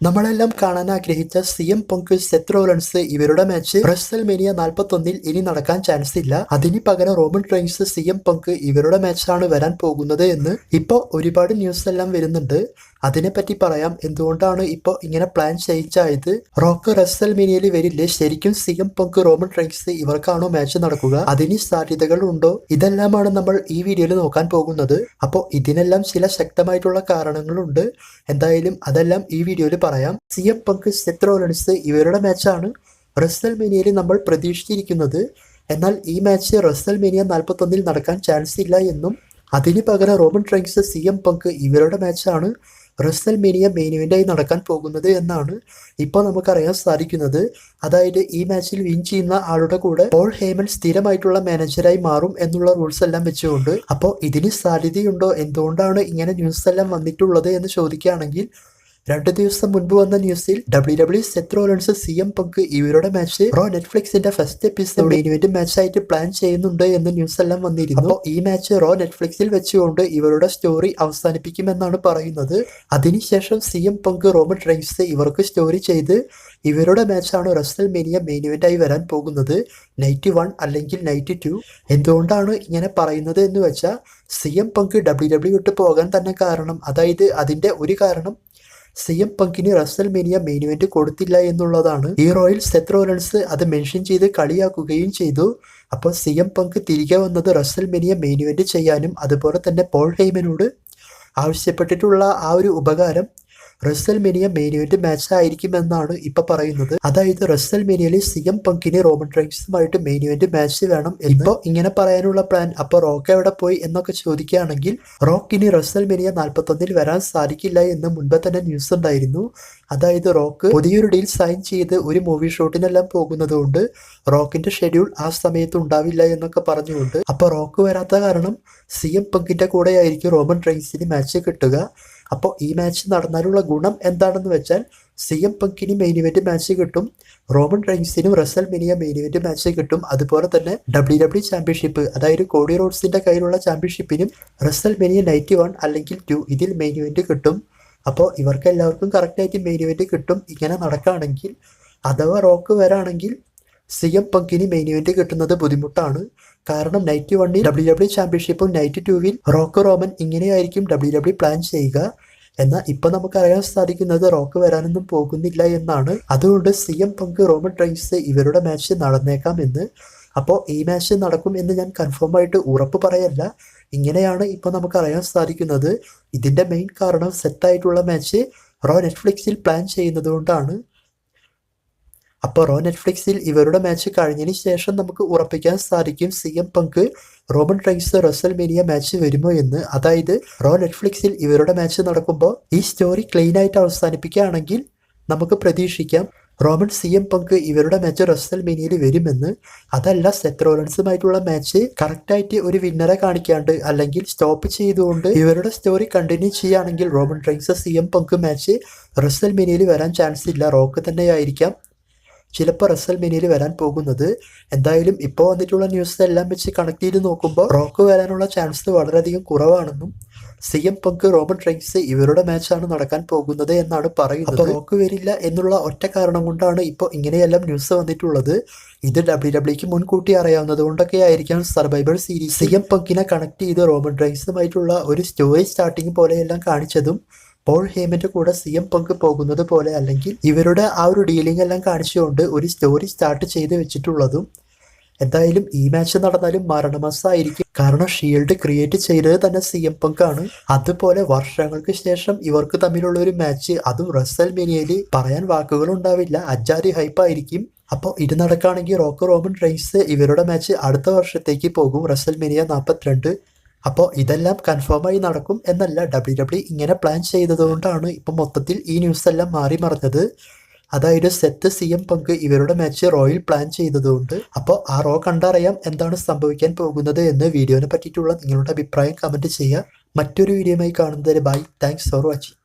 നമ്മളെല്ലാം കാണാൻ ആഗ്രഹിച്ച C M punk Seth Rollins ഇവരുടെ മാച്ച് റസൽ മേനിയ നാൽപ്പത്തൊന്നിൽ ഇനി നടക്കാൻ ചാൻസ് ഇല്ല. അതിന് പകരം Roman Reigns C M punk ഇവരുടെ മാച്ചാണ് വരാൻ പോകുന്നത് എന്ന് ഇപ്പോൾ ഒരുപാട് ന്യൂസ് എല്ലാം വരുന്നുണ്ട്. അതിനെപ്പറ്റി പറയാം. എന്തുകൊണ്ടാണ് ഇപ്പോൾ ഇങ്ങനെ പ്ലാൻ ചെയ്യിച്ചായത്? റോക്ക് റസൽ മിനിയിൽ വരില്ലേ? ശരിക്കും സി പൊങ്ക് റോമൻ ട്രൈക്സ് ഇവർക്കാണോ മാച്ച് നടക്കുക? അതിന് സാധ്യതകൾ ഉണ്ടോ? ഇതെല്ലാമാണ് നമ്മൾ ഈ വീഡിയോയിൽ നോക്കാൻ പോകുന്നത്. അപ്പോൾ ഇതിനെല്ലാം ചില ശക്തമായിട്ടുള്ള കാരണങ്ങളുണ്ട്. എന്തായാലും അതെല്ലാം ഈ വീഡിയോയിൽ പറയാം. C M punk Seth Rollins ഇവരുടെ മാച്ചാണ് റസൽ മിനിയിൽ നമ്മൾ പ്രതീക്ഷിച്ചിരിക്കുന്നത്. എന്നാൽ ഈ മാച്ച് റസൽ മിനിയ നാൽപ്പത്തൊന്നിൽ നടക്കാൻ ചാൻസ് ഇല്ല എന്നും അതിന് പകരം റോമൻ ട്രൈൻസ് സി എം പങ്ക് ഇവരുടെ മാച്ചാണ് റസൽ മിനിയ മെയിൻ ഇവന്റായി നടക്കാൻ പോകുന്നത് എന്നാണ് ഇപ്പോൾ നമുക്കറിയാൻ സാധിക്കുന്നത്. അതായത് ഈ മാച്ചിൽ വിൻ ചെയ്യുന്ന ആളുടെ കൂടെ പോൾ ഹേമൻ സ്ഥിരമായിട്ടുള്ള മാനേജറായി മാറും എന്നുള്ള റൂൾസ് എല്ലാം വെച്ചുകൊണ്ട്. അപ്പോൾ ഇതിന് സാധ്യതയുണ്ടോ? എന്തുകൊണ്ടാണ് ഇങ്ങനെ ന്യൂസ് എല്ലാം വന്നിട്ടുള്ളത് എന്ന് ചോദിക്കുകയാണെങ്കിൽ രണ്ട് ദിവസം മുൻപ് വന്ന ന്യൂസിൽ W W Seth Rollins C M punk ഇവരുടെ മാച്ച് റോ നെറ്റ്ഫ്ലിക്സിന്റെ ഫസ്റ്റ് എപ്പിസോഡ് ഇവന്റ് മാച്ച് ആയിട്ട് പ്ലാൻ ചെയ്യുന്നുണ്ട് എന്ന ന്യൂസ് എല്ലാം വന്നിരുന്നു. അപ്പോൾ ഈ മാച്ച് റോ നെറ്റ്ഫ്ലിക്സിൽ വെച്ചുകൊണ്ട് ഇവരുടെ സ്റ്റോറി അവസാനിപ്പിക്കുമെന്നാണ് പറയുന്നത്. അതിനുശേഷം C M Punk Roman Reigns ഇവർക്ക് സ്റ്റോറി ചെയ്ത് ഇവരുടെ മാച്ചാണ് റസൽ മേനിയ മെയിൻ ഇവന്റായി വരാൻ പോകുന്നത്. നൈറ്റ് വൺ അല്ലെങ്കിൽ നൈറ്റ് ടു എന്തുകൊണ്ടാണ് ഇങ്ങനെ പറയുന്നത് എന്ന് വെച്ചാൽ C M punk W W വിട്ട് പോകാൻ തന്നെ കാരണം അതായത് അതിന്റെ ഒരു കാരണം സി എം പങ്കിന് റസൽ മേനിയ മെയിൻ ഇവന്റ് കൊടുത്തില്ല എന്നുള്ളതാണ്. ഈ റോയിൽ സെത്ത് അത് മെൻഷൻ ചെയ്ത് കളിയാക്കുകയും ചെയ്തു. അപ്പോൾ സി എം പങ്ക് തിരികെ വന്നത് റസൽ മേനിയ മെയിൻ ഇവന്റ് ചെയ്യാനും അതുപോലെ തന്നെ പോൾ ഹെയ്മനോട് ആവശ്യപ്പെട്ടിട്ടുള്ള ആ ഒരു ഉപകാരം റസൽ മെനിയ ഇവന്റ് മാച്ച് ആയിരിക്കുമെന്നാണ് ഇപ്പൊ പറയുന്നത്. അതായത് റസൽ മേനിയയിൽ സി എം പങ്കിന് റോമൻ റൈൻസുമായിട്ട് ഇവന്റ് മാച്ച് വേണം ഇപ്പൊ ഇങ്ങനെ പറയാനുള്ള പ്ലാൻ അപ്പൊ റോക്ക് എവിടെ പോയി എന്നൊക്കെ ചോദിക്കുകയാണെങ്കിൽ റോക്കിന് റസൽ മെനിയ നാൽപ്പത്തൊന്നിൽ വരാൻ സാധിക്കില്ല എന്ന് മുൻപേ തന്നെ ന്യൂസ് ഉണ്ടായിരുന്നു. അതായത് റോക്ക് പുതിയൊരു ഡീൽ സൈൻ ചെയ്ത് ഒരു മൂവി ഷൂട്ടിനെല്ലാം പോകുന്നത് കൊണ്ട് റോക്കിന്റെ ഷെഡ്യൂൾ ആ സമയത്ത് ഉണ്ടാവില്ല എന്നൊക്കെ പറഞ്ഞുകൊണ്ട്. അപ്പൊ റോക്ക് വരാത്ത കാരണം സി എം പങ്കിന്റെ കൂടെ ആയിരിക്കും റോമൻ റൈൻസിന് മാച്ച് കിട്ടുക. അപ്പോൾ ഈ മാച്ച് നടന്നാലുള്ള ഗുണം എന്താണെന്ന് വെച്ചാൽ സി എം പങ്കിന് മെയിൻ ഇവന്റ് മാച്ച് കിട്ടും. റോമൻ റൈൻസിനും WrestleMania main event match കിട്ടും. അതുപോലെ തന്നെ ഡബ്ല്യു ഡബ്ല്യു ചാമ്പ്യൻഷിപ്പ് അതായത് കോഡി റോഡ്സിന്റെ കയ്യിലുള്ള ചാമ്പ്യൻഷിപ്പിനും റസൽ മിനിയ നയന്റി വൺ അല്ലെങ്കിൽ ടു ഇതിൽ മെയിൻ ഇവന്റ് കിട്ടും. അപ്പോൾ ഇവർക്ക് എല്ലാവർക്കും കറക്റ്റായിട്ട് മെയിൻ ഇവന്റ് കിട്ടും. ഇങ്ങനെ നടക്കുകയാണെങ്കിൽ അഥവാ റോക്ക് വരാണെങ്കിൽ സി എം പങ്കിന് മെയിൻ ഇവന്റ് കിട്ടുന്നത് ബുദ്ധിമുട്ടാണ്. കാരണം നൈറ്റ് വണ്ണിൽ ഡബ്ല്യു ഡബ്ല്യു ചാമ്പ്യൻഷിപ്പും നൈറ്റ് ടുവിൽ റോക്ക് റോമൻ ഇങ്ങനെയായിരിക്കും ഡബ്ല്യു ഡബ്ല്യു പ്ലാൻ ചെയ്യുക. എന്നാൽ ഇപ്പൊ നമുക്കറിയാൻ സാധിക്കുന്നത് റോക്ക് വരാനൊന്നും പോകുന്നില്ല എന്നാണ്. അതുകൊണ്ട് C M punk Roman Reigns ഇവരുടെ മാച്ച് നടന്നേക്കാം എന്ന്. അപ്പോൾ ഈ മാച്ച് നടക്കും എന്ന് ഞാൻ കൺഫേം ആയിട്ട് ഉറപ്പ് പറയല്ല. ഇങ്ങനെയാണ് ഇപ്പോൾ നമുക്കറിയാൻ സാധിക്കുന്നത്. ഇതിന്റെ മെയിൻ കാരണം സെറ്റായിട്ടുള്ള മാച്ച് റോ നെറ്റ്ഫ്ലിക്സിൽ പ്ലാൻ ചെയ്യുന്നത് കൊണ്ടാണ്. അപ്പോൾ റോ നെറ്റ്ഫ്ലിക്സിൽ ഇവരുടെ മാച്ച് കഴിഞ്ഞതിന് ശേഷം നമുക്ക് ഉറപ്പിക്കാൻ സാധിക്കും സി എം പങ്ക് റോമൻ ട്രൈസ് റസൽ മേനിയ മാച്ച് വരുമോ എന്ന്. അതായത് റോ നെറ്റ്ഫ്ലിക്സിൽ ഇവരുടെ മാച്ച് നടക്കുമ്പോൾ ഈ സ്റ്റോറി ക്ലീൻ ആയിട്ട് അവസാനിപ്പിക്കുകയാണെങ്കിൽ നമുക്ക് പ്രതീക്ഷിക്കാം റോമൻ സി എം പങ്ക് ഇവരുടെ മാച്ച് റസൽ മേനിയയിൽ വരുമെന്ന്. അതല്ല സെത്രോലൻസുമായിട്ടുള്ള മാച്ച് കറക്റ്റായിട്ട് ഒരു വിന്നറെ കാണിക്കാണ്ട് അല്ലെങ്കിൽ സ്റ്റോപ്പ് ചെയ്തുകൊണ്ട് ഇവരുടെ സ്റ്റോറി കണ്ടിന്യൂ ചെയ്യുകയാണെങ്കിൽ Roman Reigns C M Punk match Russell മേനിയയിൽ വരാൻ ചാൻസ് ഇല്ല. റോക്ക് തന്നെയായിരിക്കാം. ചിലപ്പോൾ റസൽ മെനിയിൽ വരാൻ പോകുന്നത്. എന്തായാലും ഇപ്പോൾ വന്നിട്ടുള്ള ന്യൂസ് എല്ലാം വെച്ച് കണക്ട് ചെയ്ത് നോക്കുമ്പോൾ റോക്ക് വരാനുള്ള ചാൻസ് വളരെയധികം കുറവാണെന്നും C M punk Robert Reigns ഇവരുടെ മാച്ചാണ് നടക്കാൻ പോകുന്നത് എന്നാണ് പറയുന്നത്. റോക്ക് വരില്ല എന്നുള്ള ഒറ്റ കാരണം കൊണ്ടാണ് ഇപ്പോൾ ഇങ്ങനെയെല്ലാം ന്യൂസ് വന്നിട്ടുള്ളത്. ഇത് ഡബ്ല്യു ഡബ്ല്യുക്ക് മുൻകൂട്ടി അറിയാവുന്നത് കൊണ്ടൊക്കെ ആയിരിക്കാം സർവൈവർ സീരീസ് സി എം പങ്കിനെ കണക്ട് ചെയ്ത് റോബർട്ട് റൈൻസുമായിട്ടുള്ള ഒരു സ്റ്റോറി സ്റ്റാർട്ടിങ് പോലെയെല്ലാം കാണിച്ചതും പോൾ ഹേമന്റെ കൂടെ സി എം പങ്ക് പോകുന്നത് പോലെ അല്ലെങ്കിൽ ഇവരുടെ ആ ഒരു ഡീലിംഗ് എല്ലാം കാണിച്ചുകൊണ്ട് ഒരു സ്റ്റോറി സ്റ്റാർട്ട് ചെയ്ത് വെച്ചിട്ടുള്ളതും എന്തായാലും ഈ മാച്ച് നടന്നാലും മരണമസായിരിക്കും കാരണം ഷീൽഡ് ക്രിയേറ്റ് ചെയ്തത് തന്നെ സി എം പങ്ക് ആണ്. അതുപോലെ വർഷങ്ങൾക്ക് ശേഷം ഇവർക്ക് തമ്മിലുള്ള ഒരു മാച്ച് അതും റസൽ മെനിയയിൽ പറയാൻ വാക്കുകൾ ഉണ്ടാവില്ല. അജാതി ഹൈപ്പ് ആയിരിക്കും. അപ്പോൾ ഇത് നടക്കുകയാണെങ്കിൽ റോക്ക് റോമൻ റൈൻസ് ഇവരുടെ മാച്ച് അടുത്ത വർഷത്തേക്ക് പോകും. റസൽ മെനിയ നാൽപ്പത്തിരണ്ട് അപ്പോൾ ഇതെല്ലാം കൺഫേമായി നടക്കും എന്നല്ല. ഡബ്ല്യു ഡബ്ല്യു ഇങ്ങനെ പ്ലാൻ ചെയ്തതുകൊണ്ടാണ് ഇപ്പം മൊത്തത്തിൽ ഈ ന്യൂസ് എല്ലാം മാറി മറിഞ്ഞത്. അതായത് സെത്ത് സി എം പങ്ക് ഇവരുടെ മാച്ച് റോയിൽ പ്ലാൻ ചെയ്തതുകൊണ്ട്. അപ്പോൾ ആ റോ കണ്ടറിയാം എന്താണ് സംഭവിക്കാൻ പോകുന്നത് എന്ന് വീഡിയോനെ പറ്റിയിട്ടുള്ള നിങ്ങളുടെ അഭിപ്രായം കമന്റ് ചെയ്യുക. മറ്റൊരു വീഡിയോയുമായി കാണുന്നതിന് ബൈ താങ്ക്സ് ഫോർ വാച്ചിങ്